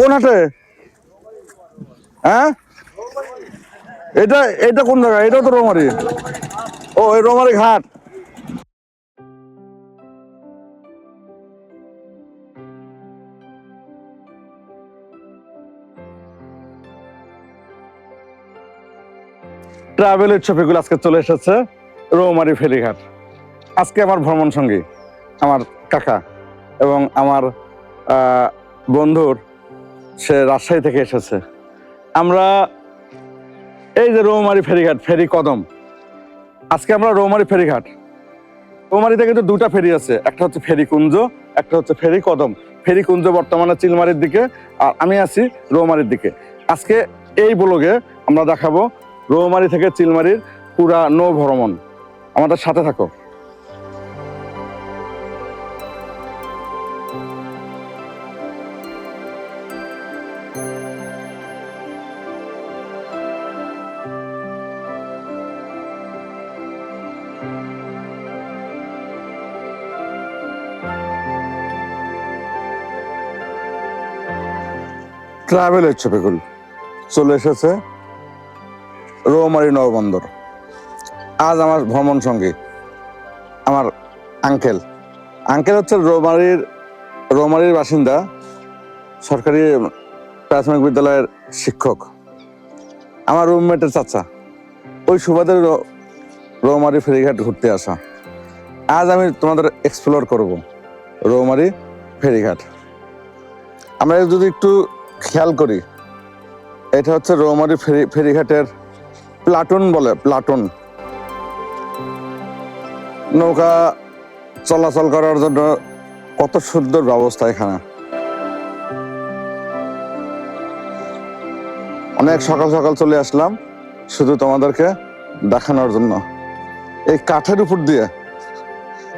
কোন হাটে? হ্যাঁ? এটা এটা কোন জায়গা? এটাও তো রোমারি। ও, এই রোমারি ঘাট। ট্রাভেলের উৎসবগুলো আজকে চলে এসেছে, রৌমারি ফেরিঘাট আজকে আমার ভ্রমণ সঙ্গী আমার কাকা এবং আমার বন্ধুর সে রাজশাহী থেকে এসেছে। আমরা এই যে রৌমারি ফেরিঘাট, ফেরি কদম। আজকে আমরা রৌমারি ফেরিঘাট। রৌমারিতে কিন্তু দুটা ফেরি আছে, একটা হচ্ছে ফেরি কুঞ্জ, একটা হচ্ছে ফেরি কদম। ফেরি কুঞ্জ বর্তমানে চিলমারির দিকে, আর আমি আছি রৌমারির দিকে। আজকে এই ব্লগে আমরা দেখাবো রৌমারি থেকে চিলমারির পুরা নৌ ভ্রমণ। আমাদের সাথে থাকো। ট্রাভেল হচ্ছে উৎসবেগুল চলে এসেছে রৌমারি নৌবন্দর আজ আমার ভ্রমণ সঙ্গী, আমার আঙ্কেল আঙ্কেল হচ্ছে রৌমারির রৌমারির বাসিন্দা, সরকারি প্রাথমিক বিদ্যালয়ের শিক্ষক। আমার রুমমেটের চাচা। ওই সুবাদের রৌমারি ফেরিঘাট ঘুরতে আসা। আজ আমি তোমাদের এক্সপ্লোর করব রৌমারি ফেরিঘাট। আমরা যদি একটু খেয়াল করি। এটা হচ্ছে রৌমারি ফেরি, ফেরিঘাটের প্লাটুন বলে, প্লাটুন। নৌকা চলাচল করার জন্য কত সুন্দর ব্যবস্থা এখানে। অনেক সকাল সকাল চলে আসলাম শুধু তোমাদেরকে দেখানোর জন্য। এই কাঠের উপর দিয়ে,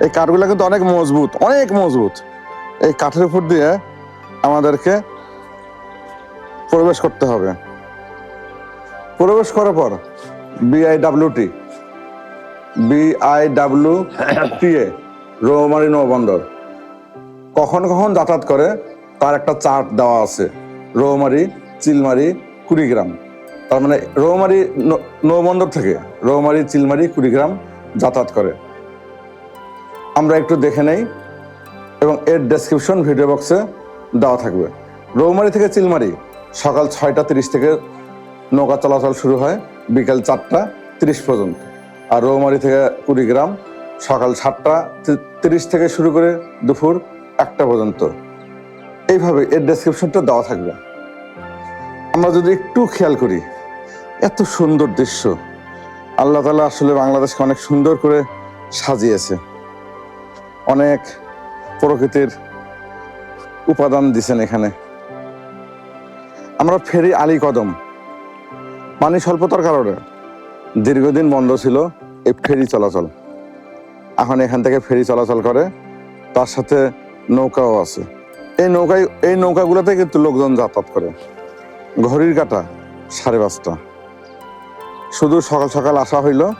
এই কাঠগুলো কিন্তু অনেক মজবুত অনেক মজবুত। এই কাঠের উপর দিয়ে আমাদেরকে প্রবেশ করতে হবে। প্রবেশ করার পর BIWT BIW T A Rowmari নৌবন্দর। কখন কখন যাতায়াত করে, তার একটা চার্ট দেওয়া আছে। রৌমারি, চিলমারি, কুড়িগ্রাম। তার মানে রৌমারি নৌবন্দর থেকে রৌমারি, চিলমারি, কুড়িগ্রাম যাতায়াত করে। আমরা একটু দেখে নেই এবং এর ডেসক্রিপশন ভিডিও বক্সে দেওয়া থাকবে। রৌমারি থেকে চিলমারি সকাল ছয়টা তিরিশ থেকে নৌকা চলাচল শুরু হয়, বিকাল চারটা তিরিশ পর্যন্ত। আর রৌমারি থেকে কুড়িগ্রাম সকাল সাতটা তিরিশ থেকে শুরু করে দুপুর একটা পর্যন্ত। এইভাবে এর ডেসক্রিপশনটা দেওয়া থাকবে। আমরা যদি একটু খেয়াল করি, এত সুন্দর দৃশ্য। আল্লাহ তালা আসলে বাংলাদেশকে অনেক সুন্দর করে সাজিয়েছে। অনেক প্রকৃতির উপাদান দিছেন এখানে। আমরা ফেরি আলী কদম। পানি স্বল্পতার কারণে দীর্ঘদিন বন্ধ ছিল এই ফেরি চলাচল। এখন এখান থেকে ফেরি চলাচল করে, তার সাথে নৌকাও আছে। এই নৌকায়, এই নৌকাগুলোতে কিন্তু লোকজন যাতায়াত করে। ঘড়ির কাটা সাড়ে পাঁচটা। শুধু সকাল সকাল আসা হইল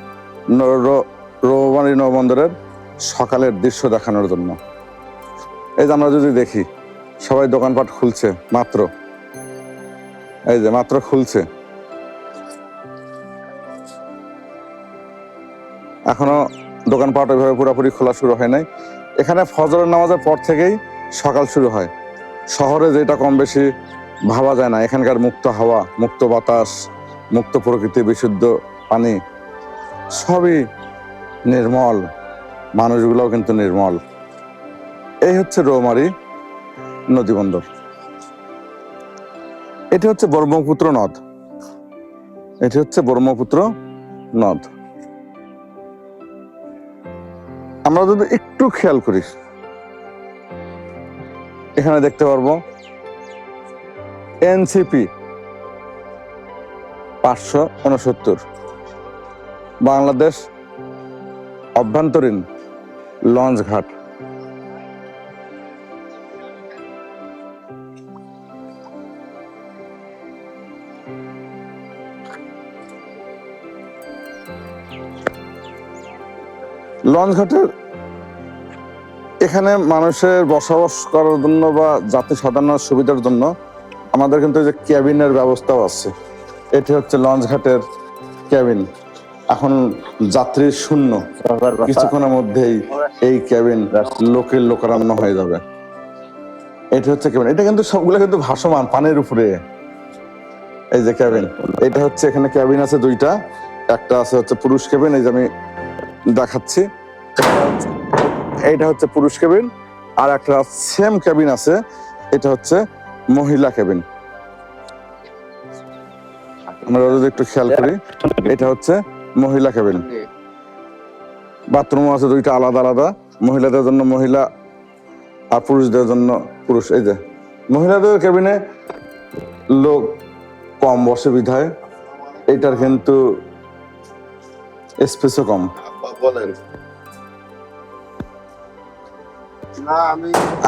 ন- র- রৌমারী নৌবন্দরের সকালের দৃশ্য দেখানোর জন্য। এই যে আমরা যদি দেখি, সবাই দোকানপাট খুলছে মাত্র। এই যে মাত্র খুলছে। এখনও দোকানপাট ওইভাবে পুরোপুরি খোলা শুরু হয় নাই। এখানে ফজরের নামাজের পর থেকেই সকাল শুরু হয়। শহরে যেটা কম বেশি ভাবা যায় না, এখানকার মুক্ত হাওয়া, মুক্ত বাতাস, মুক্ত প্রকৃতি, বিশুদ্ধ পানি, সবই নির্মল, মানুষগুলোও কিন্তু নির্মল। এই হচ্ছে রৌমারি নদী বন্দর এটি হচ্ছে ব্রহ্মপুত্র নদ। এটি হচ্ছে ব্রহ্মপুত্র নদ। আমরা যদি একটু খেয়াল করি, এখানে দেখতে পারব এনসিপি পাঁচশো উনসত্তর, বাংলাদেশ অভ্যন্তরীণ লঞ্চ ঘাট লঞ্চ ঘাটের এখানে মানুষের বসবাস করার জন্য বা যাত্রী সাধারণ সুবিধার জন্য আমাদের কিন্তু যে ক্যাবিনের ব্যবস্থাও আছে। এটি হচ্ছে লঞ্চ ঘাটের ক্যাবিন। এখন যাত্রী শূন্য। কিছুক্ষণের মধ্যেই এই ক্যাবিন লোকের লোকারণ্য হয়ে যাবে। এটা হচ্ছে ক্যাবিন। এটা কিন্তু সবগুলো কিন্তু ভাসমান, পানির উপরে। এই যে ক্যাবিন, এটা হচ্ছে এখানে ক্যাবিন আছে দুইটা। একটা আছে হচ্ছে পুরুষ ক্যাবিন, এই যে আমি দেখাচ্ছি। এইটা হচ্ছে পুরুষ কেবিন, আর একটা সেম কেবিন আছে, এটা হচ্ছে মহিলা কেবিন। আমরা যদি একটু খেয়াল করি, এটা হচ্ছে মহিলা কেবিন। আছে দুইটা আলাদা আলাদা, মহিলাদের জন্য মহিলা আর পুরুষদের জন্য পুরুষ, এই যে। মহিলাদের কেবিনে লোক কম বসে বিধায় এটার কিন্তু স্পেসও কম। বলেন।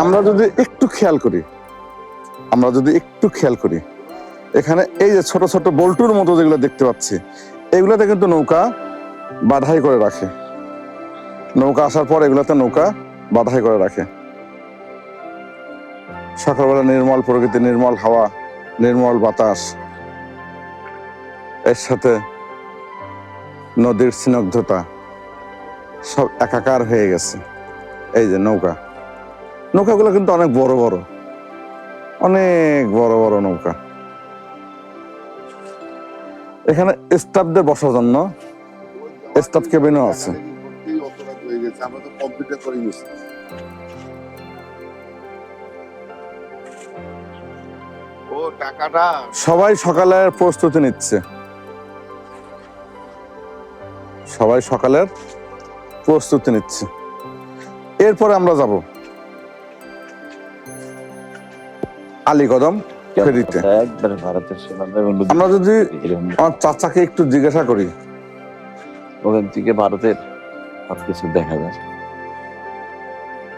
আমরা যদি একটু খেয়াল করি, আমরা যদি একটু খেয়াল করি, এখানে এই যে ছোট ছোট বল্টুর মতো যেগুলো দেখতে পাচ্ছি, এগুলোতে কিন্তু নৌকা বাধাই করে রাখে। নৌকা আসার পর এগুলোতে নৌকা বাধাই করে রাখে। সকালবেলা নির্মল, প্রকৃতি নির্মল, হাওয়া, নির্মল বাতাস। এর সাথে নদীর স্নিগ্ধতা সব একাকার হয়ে গেছে। এই যে নৌকা। নৌকাগুলো কিন্তু অনেক বড় বড়। অনেক বড় বড় নৌকা। এখানে স্টাফদের বসার জন্য স্টাফ কেবিনও আছে। সবাই সকালের প্রস্তুতি নিচ্ছে। সবাই সকালের প্রস্তুতি নিচ্ছে। এরপরে আমরা যাব। ফেরিতে। ভারতের সীমান্ত এবং নদী আমরা যদি আমার চাচাকে একটু জিজ্ঞাসা করি। ওখান থেকে ভারতের সবকিছু দেখা যায়।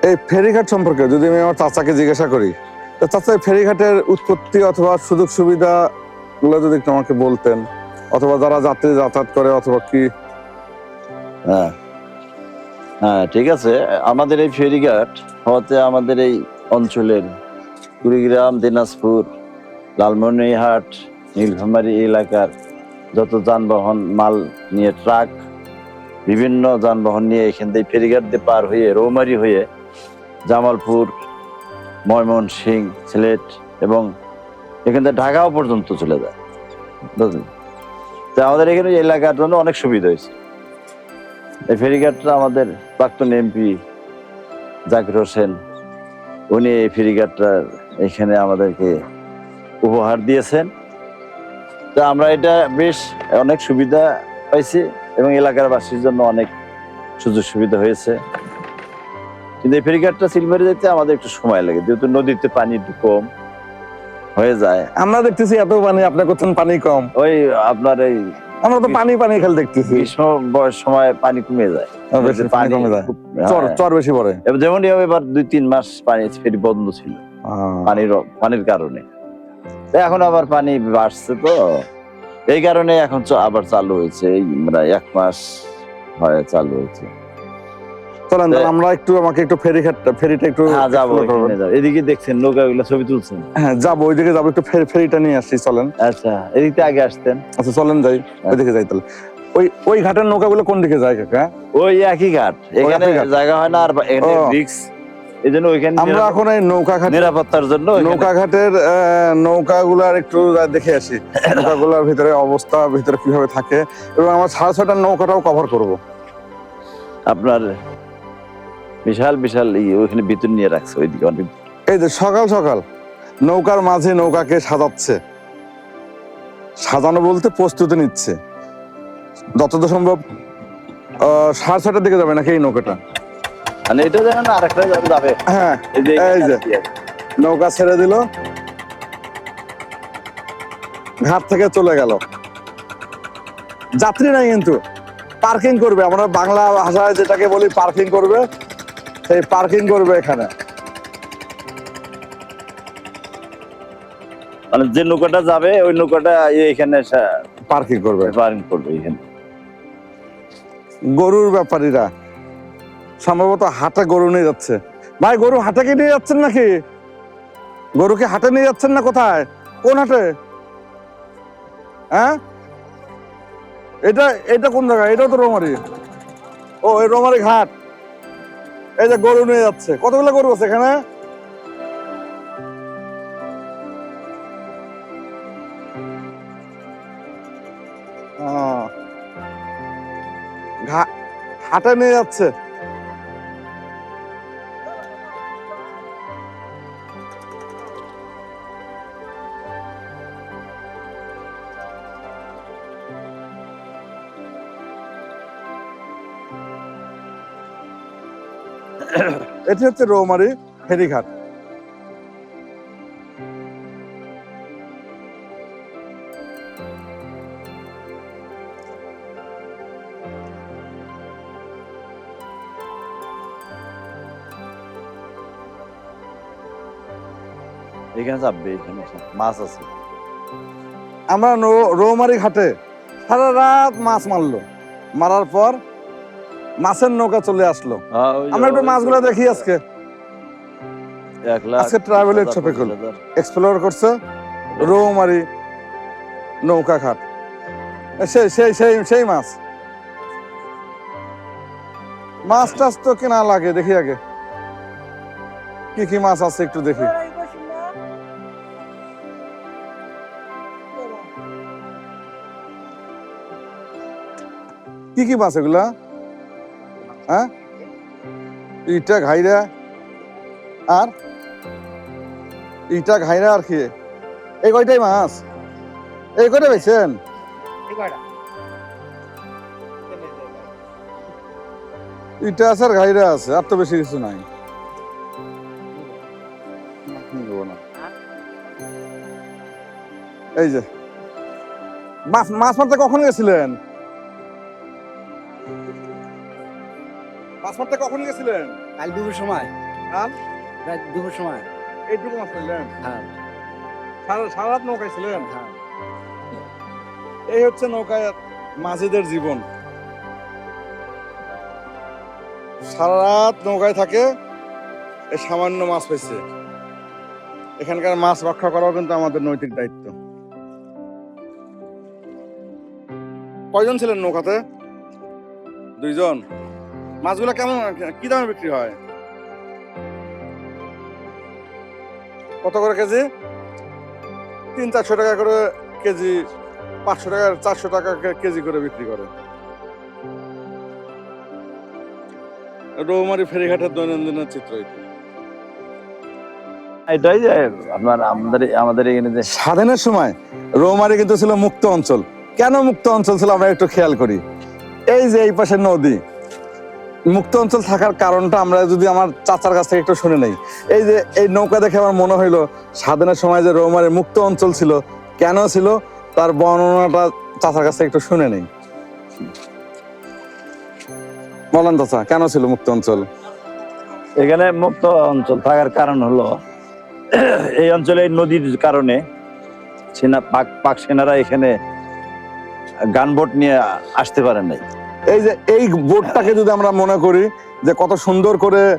এই ফেরিঘাট সম্পর্কে যদি আমি আমার চাচাকে জিজ্ঞাসা করি তো চাচা ফেরিঘাটের উৎপত্তি অথবা সুযোগ সুবিধা গুলো যদি একটু আমাকে বলতেন অথবা যারা যাত্রী যাতায়াত করে অথবা কি? হ্যাঁ। হ্যাঁ ঠিক আছে। আমাদের এই ফেরিঘাট হওয়াতে আমাদের এই অঞ্চলের কুড়িগ্রাম, দিনাজপুর, লালমনিরহাট, নীলফামারী এলাকার যত যানবাহন, মাল নিয়ে ট্রাক, বিভিন্ন যানবাহন নিয়ে এখান থেকে ফেরিঘাট দিয়ে পার হয়ে, রৌমারি হয়ে জামালপুর, ময়মনসিং, সিলেট এবং এখান থেকে ঢাকাও পর্যন্ত চলে যায়। তো আমাদের এখানে এলাকার জন্য অনেক সুবিধা হয়েছে। এই ফেরিঘাটটা আমাদের প্রাক্তন এমপি জাকির হোসেন, উনি এই ফেরিঘাটটা এখানে আমাদেরকে উপহার দিয়েছেন। তো আমরা এটা বেশ অনেক সুবিধা পাইছি এবং এলাকার বাসীর জন্য অনেক সুযোগ সুবিধা হয়েছে। কিন্তু এই ফেরিঘাটটা সিলমারি যেতে আমাদের একটু সময় লাগে যেহেতু নদীতে পানি একটু কম হয়ে যায়। আমরা দেখতেছি এত পানি আপনার কোথাও পানি কম। ওই আপনার এই আমরা তো পানি পানি খালি দেখতেছি। সময় পানি কমে যায়। পানি কমে যায়। খুব- চর হ্যাঁ। চর বেশি পড়ে। যেমন এবার দুই তিন মাস পানি ফেরি বন্ধ ছিল। পানির পানির কারণে। এখন আবার পানি বাড়ছে তো। এই কারণে এখন আবার চালু হয়েছে। এই মানে এক মাস হয় চালু হয়েছে। চলেন আমরা একটু আমাকে একটু ফেরি ফেরিটা একটু হ্যাঁ যাব এদিকে দেখছেন নৌকাগুলো ছবি তুলছেন? হ্যাঁ যাব। ওইদিকে যাব। একটু ফেরিটা নিয়ে আসছি চলেন। আচ্ছা এদিক আগে আসতেন। আচ্ছা চলেন যাই। ওইদিকে যাই তাহলে। ওই ওই ঘাটের নৌকাগুলো কোন দিকে যায় কাকা? ওই একই ঘাট। এখানে জায়গা হয় না আর এখানে রিক্স এই জন্য ওইখানে আমরা এখন এই নৌকা ঘাট নিরাপত্তার জন্য নৌকা ঘাটের নৌকাগুলার একটু দেখে আসি। নৌকাগুলার ভিতরে অবস্থা ভিতরে কীভাবে থাকে এবং আমরা সাড়ে ছটার নৌকাটাও কভার করব। আপনার বিশাল বিশাল ই ওইখানে ভিতর নিয়ে রাখছে ওইদিকে অনেক। এই যে সকাল সকাল নৌকার মাঝে নৌকাকে সাজাচ্ছে। সাজানো বলতে প্রস্তুতি নিচ্ছে। যতদূর সম্ভব সাড়ে ছটার দিকে যাবে নাকি এই নৌকাটা? মানে এটা যেন আরেকটা যাবে যাবে। হ্যাঁ এই যে। নৌকা ছেড়ে দিল। ঘাট থেকে চলে গেল। যাত্রী নাই কিন্তু। পার্কিং করবে। আমরা বাংলা ভাষায় যেটাকে বলি পার্কিং করবে। সেই পার্কিং করবে এখানে। মানে যে নৌকাটা যাবে ওই নৌকাটা এখানে পার্কিং করবে। পার্কিং করবে এখানে। গরুর ব্যাপারীরা। সম্ভবত হাটে গরু নিয়ে যাচ্ছে। ভাই, গরু হাটে কি নিয়ে যাচ্ছেন নাকি? গরুকে হাটে নিয়ে যাচ্ছেন না কোথায়? কোন হাটে? হ্যাঁ? এটা এটা কোন জায়গা? এটাও তো রোমারি। ও, এই রোমারি ঘাট। এই যে গরু নিয়ে যাচ্ছে। কতগুলো গরু আছে এখানে? হাটে নিয়ে যাচ্ছে। এটি হচ্ছে রৌমারি ফেরিঘাট। এখানে চাপবে এখানে মাছ আছে। আমরা রৌমারি ঘাটে সারা রাত মাছ মারলো। মারার পর মাছের নৌকা চলে আসলো। আমরা একটু মাছগুলো দেখি আজকে। আজকে ছবি পঁচিশ খুল। এক্সপ্লোর করছে রৌমারি নৌকা ঘাট। সেই সেই সেই সেই মাছ। মাছ টাছ তো কেনা লাগে দেখি আগে। কি কি মাছ আছে একটু দেখি। কি কি মাছ এগুলা? হ্যাঁ? ইটা ঘাইরা আর? ইটা ঘাইরা আর কি? এই কয়টাই মাছ? এই কয়টা বেছেন ইটা আছে আর ঘাইরা আছে আর তো বেশি কিছু নাই। এই যে মাছ মাছ মারতে কখন গেছিলেন? মারতে কখন গেছিলেন? কাল দুপুর সময়। কাল? রাত দুপুর সময়। এইটুকু মাছ মারলেন হ্যাঁ। সারা সারা রাত নৌকায় ছিলেন? হ্যাঁ। এই হচ্ছে নৌকায় মাঝিদের জীবন। সারা রাত নৌকায় থাকে এই সামান্য মাছ পেয়েছে এখানকার মাছ রক্ষা করাও কিন্তু আমাদের নৈতিক দায়িত্ব। কয়জন ছিলেন নৌকাতে? দুইজন। মাছগুলো কেমন কি দামে বিক্রি হয়? কত করে কেজি? তিন চারশো টাকা করে কেজি পাঁচশো টাকা চারশো টাকা কেজি করে বিক্রি করে। রৌমারি ফেরিঘাটের দৈনন্দিনের চিত্র এটা। এটাই যে আপনার আমাদের আমাদের এখানে যে স্বাধীনের সময় রৌমারি কিন্তু ছিল মুক্ত অঞ্চল। কেন মুক্ত অঞ্চল ছিল আমরা একটু খেয়াল করি। এই যে এই পাশে নদী মুক্ত অঞ্চল থাকার কারণটা আমরা যদি আমার চাচার কাছ থেকে একটু শুনে নেই। এই যে, এই নৌকা দেখে আমার মনে হইল, স্বাধীনের সময় যে রৌমারি মুক্ত অঞ্চল ছিল, কেন ছিল? তার বর্ণনাটা চাচার কাছ থেকে একটু শুনে নেই। বলেন চাচা, কেন ছিল মুক্ত অঞ্চল? এখানে মুক্ত অঞ্চল থাকার কারণ হলো, এই অঞ্চলে নদীর কারণে সেনা, পাক পাক সেনারা এখানে গানবোট নিয়ে আসতে পারে নাই। এই যে, এই বোটটাকে যদি আমরা মনে করি যে কত সুন্দর করে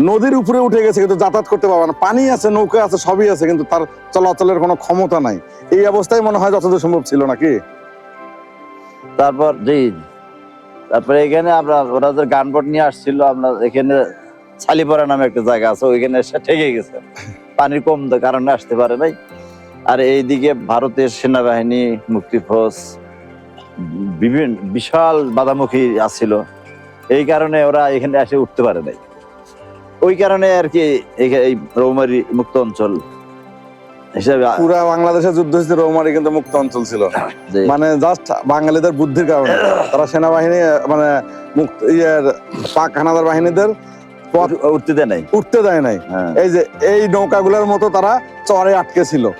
নদীর উপরে উঠে গেছে, কিন্তু যাতায়াত করতে পারবে না। পানি আছে, নৌকা আছে, সবই আছে, কিন্তু তার চলাচলের কোনো ক্ষমতা নাই। এই অবস্থায় মনে হয় যতদূর সম্ভব ছিল নাকি? তারপর, জি। তারপরে এখানে আমরা, ওরা যে গান গানবোট নিয়ে আসছিল, আমরা এখানে ছালিপাড়া নামে একটা জায়গা আছে, ওইখানে এসে ঠেকে গেছে। পানির কম কারণে আসতে পারে নাই। আর এইদিকে ভারতের সেনাবাহিনী, মুক্তিফৌজ বিভিন্ন বিশাল বাধামুখী আসছিল এই কারণে ওরা এখানে এসে উঠতে পারে নাই। ওই কারণে আর কি এই- এই রৌমারি মুক্ত অঞ্চল হিসাবে পুরা বাংলাদেশের যুদ্ধ হয়েছে রৌমারি কিন্তু মুক্ত অঞ্চল ছিল। মানে জাস্ট বাঙালিদের বুদ্ধির কারণে। তারা সেনাবাহিনী মানে মুক্ত ইয়ের পাক হানাদার বাহিনীদের পথ উঠতে দেয় নাই। উঠতে দেয় নাই। হ্যাঁ। এই যে এই নৌকাগুলোর মতো তারা চরে আটকে ছিল।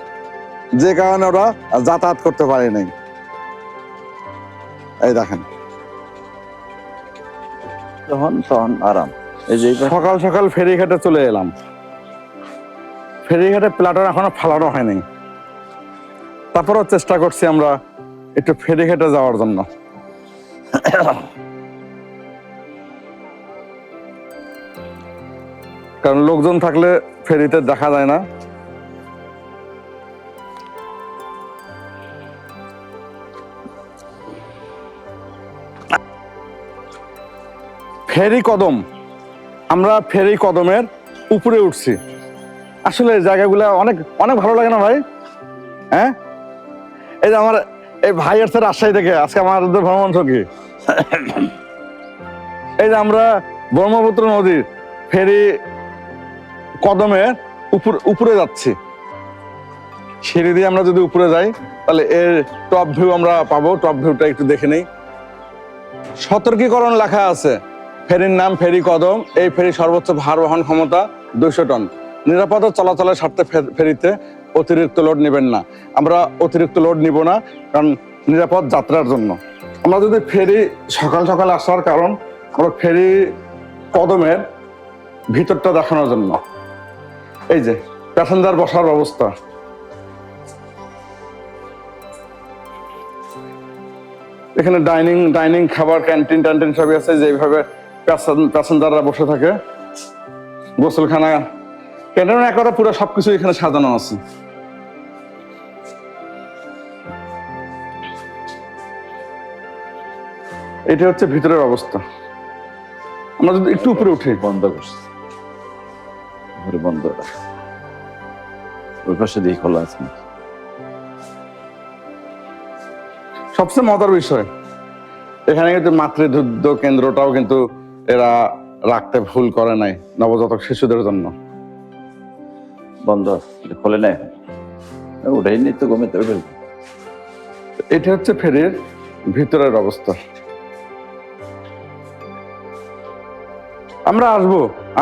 যে কারণে ওরা যাতায়াত করতে পারে নাই। এই দেখেন। তখন তখন আরাম। এই যে সকাল সকাল ফেরিঘাটে চলে এলাম। ফেরিঘাটে প্লাটন এখনও ফালানো হয়নি। তারপরেও চেষ্টা করছি আমরা একটু ফেরিঘাটে যাওয়ার জন্য। কারণ লোকজন থাকলে ফেরিতে দেখা যায় না। ফেরি কদম। আমরা ফেরি কদমের উপরে উঠছি। আসলে জায়গাগুলো অনেক অনেক ভালো লাগে না ভাই? হ্যাঁ? এই যে আমার এই ভাই আসছে রাজশাহী থেকে আজকে আমাদের ভ্রমণ সঙ্গী এই যে আমরা ব্রহ্মপুত্র নদীর ফেরি কদমের উপর, উপরে যাচ্ছি। সিঁড়ি দিয়ে আমরা যদি উপরে যাই, তাহলে এর টপ ভিউ আমরা পাবো। টপ ভিউটা একটু দেখে নেই। সতর্কীকরণ লেখা আছে। ফেরির নাম ফেরি কদম, এই ফেরি সর্বোচ্চ ভার বহন ক্ষমতা দুইশো টন। নিরাপদ চলাচলের স্বার্থে ফেরিতে অতিরিক্ত লোড নেবেন না। আমরা অতিরিক্ত লোড নিব না, কারণ নিরাপদ যাত্রার জন্য। আমরা যদি ফেরি সকাল সকাল আসার কারণ, আমরা ফেরি কদমের ভিতরটা দেখানোর জন্য। এই যে প্যাসেঞ্জার বসার ব্যবস্থা। এখানে ডাইনিং ডাইনিং খাবার ক্যান্টিন ট্যান্টিন সবই আছে, যেভাবে প্যাসেঞ্জাররা বসে থাকে। গোসলখানা। পুরো সবকিছু এখানে সাজানো আছে। এটা হচ্ছে ভিতরের অবস্থা। আমরা যদি একটু উপরে উঠি। বন্ধ করছে। বন্ধ ওই পাশে দিয়ে খোলা আছে সবচেয়ে মজার বিষয় এখানে কিন্তু মাতৃদুগ্ধ কেন্দ্রটাও কিন্তু এরা রাখতে ভুল করে নাই নবজাতক শিশুদের জন্য। বন্ধ খোলে নাই ওটাই তো গমে তো ওটাই। এটা হচ্ছে ফেরির ভিতরের অবস্থা। আমরা আসব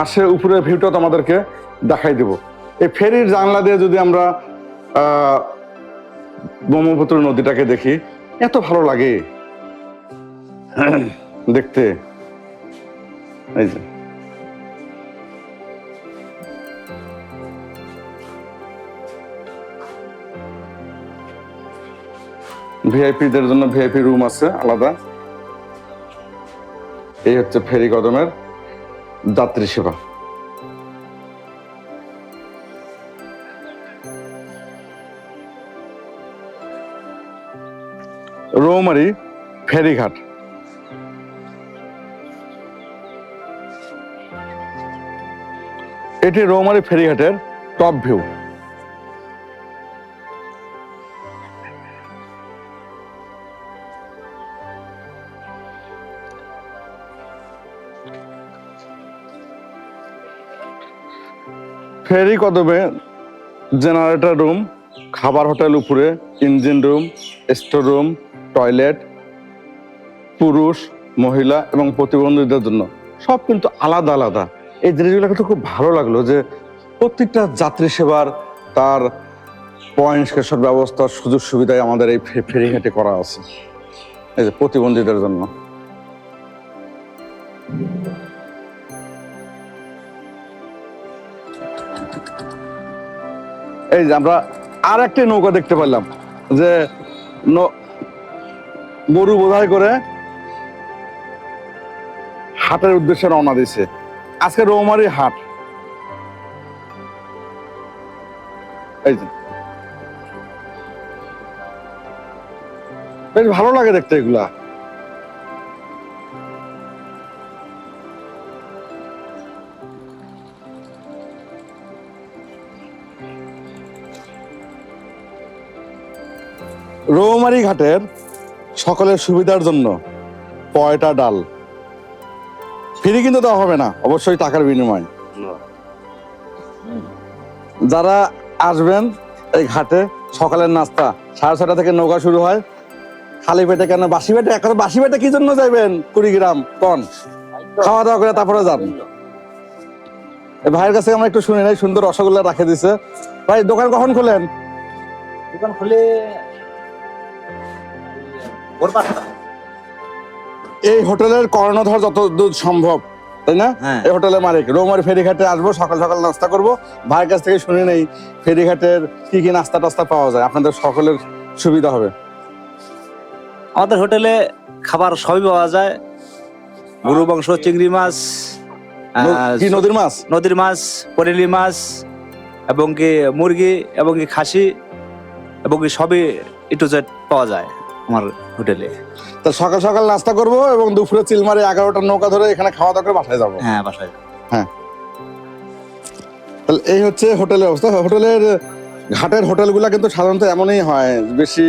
আসে উপরের ভিউটা তোমাদেরকে দেখাই দেব। এই ফেরির জানলা দিয়ে যদি আমরা আহ, ব্রহ্মপুত্র নদীটাকে দেখি এত ভালো লাগে। দেখতে। এই যে। ভিআইপিদের জন্য ভিআইপি রুম আছে, আলাদা। এই হচ্ছে ফেরি কদমের যাত্রী সেবা। রৌমারি ফেরিঘাট। এটি রৌমারি ফেরিঘাটের টপ ভিউ। ফেরি কদমে জেনারেটর রুম, খাবার হোটেল উপরে engine room, store room, toilet, পুরুষ, মহিলা এবং প্রতিবন্ধীদের জন্য সব কিন্তু আলাদা আলাদা। এই জিনিসগুলো কিন্তু খুব ভালো লাগল যে প্রত্যেকটা যাত্রী সেবার তার পয়েন্ট নিষ্কাশন ব্যবস্থা, সুযোগ সুবিধায় আমাদের এই ফেরিঘাটে করা আছে। এই যে প্রতিবন্ধীদের জন্য। এই যে আমরা আর একটি নৌকা দেখতে পেলাম যে গরু বোঝাই করে হাটের উদ্দেশ্যে রওনা দিছে আজকে রৌমারি হাট। এই যে। বেশ ভালো লাগে দেখতে এগুলা। রৌমারি ঘাটের সকলের সুবিধার জন্য পয়টা ডাল। ফ্রি কিন্তু দেওয়া হবে না অবশ্যই টাকার বিনিময়। যারা আসবেন এই ঘাটে সকালের নাস্তা সাড়ে ছটা থেকে নৌকা শুরু হয়। খালি পেটে কেন? বাসি পেটে? এখন বাসি পেটে কি জন্য যাবেন কুড়িগ্রাম কন? খাওয়া দাওয়া করে তারপরে যান। ভাইয়ের কাছে আমরা একটু শুনি নাই সুন্দর রসগোল্লা রাখে দিছে। ভাই দোকান কখন খোলেন? দোকান খুলে ভোর পাঁচটা এই হোটেলের কর্ণধর যত দূর সম্ভব তাই না? হ্যাঁ। এই হোটেলের মালিক। রৌমারি ফেরিঘাটে আসব সকাল সকাল নাস্তা করব। ভাইয়ের কাছ থেকে শুনে নেই ফেরিঘাটের কি কি নাস্তা টাস্তা পাওয়া যায়। আপনাদের সকলের সুবিধা হবে। আমাদের হোটেলে খাবার সবই পাওয়া যায়। গরু মাংস চিংড়ি মাছ কি নদীর মাছ? নদীর মাছ পরেলি মাছ এবং কি মুরগি এবং কি খাসি এবং কি সবই জেড পাওয়া যায় আমার হোটেলে। তা সকাল সকাল নাস্তা করব এবং দুপুরে চিলমারি এগারোটা নৌকা ধরে এখানে খাওয়া দাওয়া করে বাসায় যাব। হ্যাঁ বাসায় হ্যাঁ। তাহলে এই হচ্ছে হোটেলের অবস্থা। হোটেলের ঘাটের হোটেলগুলা কিন্তু সাধারণত এমনই হয় বেশি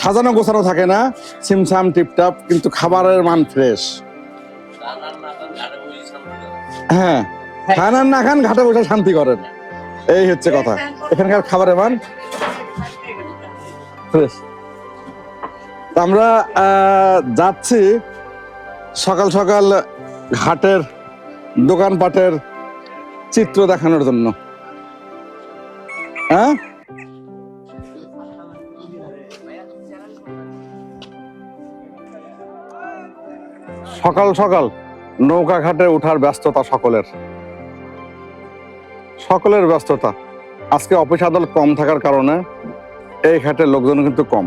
সাজানো গোছানো থাকে না। সিমসাম টিপটাপ কিন্তু খাবারের মান ফ্রেশ। হ্যাঁ। খান আর না খান ঘাটে বসে শান্তি করেন। এই হচ্ছে কথা। এখানকার খাবারের মান ফ্রেশ। আমরা যাচ্ছি সকাল সকাল ঘাটের দোকানপাটের চিত্র দেখানোর জন্য। হ্যাঁ? সকাল সকাল নৌকা ঘাটে ওঠার ব্যস্ততা সকলের। সকলের ব্যস্ততা। আজকে অফিস আদালত কম থাকার কারণে এই ঘাটের লোকজন কিন্তু কম।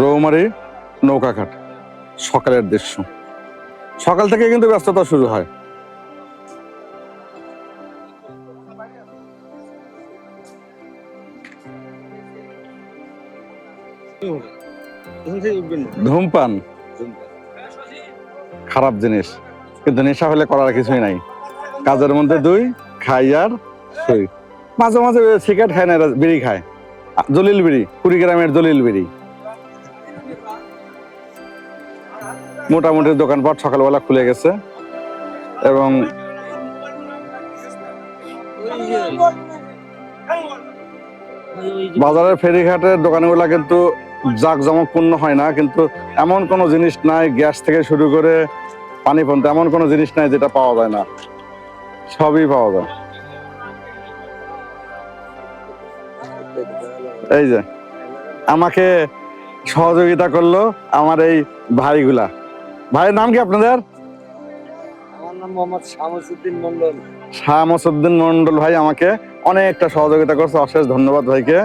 রৌমারি নৌকাঘাট সকালের দৃশ্য। সকাল থেকে কিন্তু ব্যস্ততা শুরু হয়। ধূমপান? খারাপ জিনিস। কিন্তু নেশা হলে করার কিছুই নাই। কাজের মধ্যে দুই, খাই আর শুই। মাঝে মাঝে সিগারেট খায় না বিড়ি খায়। জলিল বিড়ি কুড়িগ্রামের জলিল বিড়ি। মোটামুটি দোকানপাট সকালবেলা খুলে গেছে। এবং বাজারের ফেরিঘাটের দোকানগুলা কিন্তু জাঁকজমকপূর্ণ হয় না কিন্তু এমন কোনো জিনিস নাই গ্যাস থেকে শুরু করে পানি পর্যন্ত এমন কোনো জিনিস নাই যেটা পাওয়া যায় না। সবই পাওয়া যায়। এই যে আমাকে সহযোগিতা করল আমার এই ভাইগুলা। ভাইয়ের নাম কি আপনাদের? আমার নাম মোহাম্মদ শামসুদ্দিন মন্ডল শামসুদ্দিন মন্ডল ভাই আমাকে অনেকটা সহযোগিতা করছে অশেষ ধন্যবাদ ভাইকে।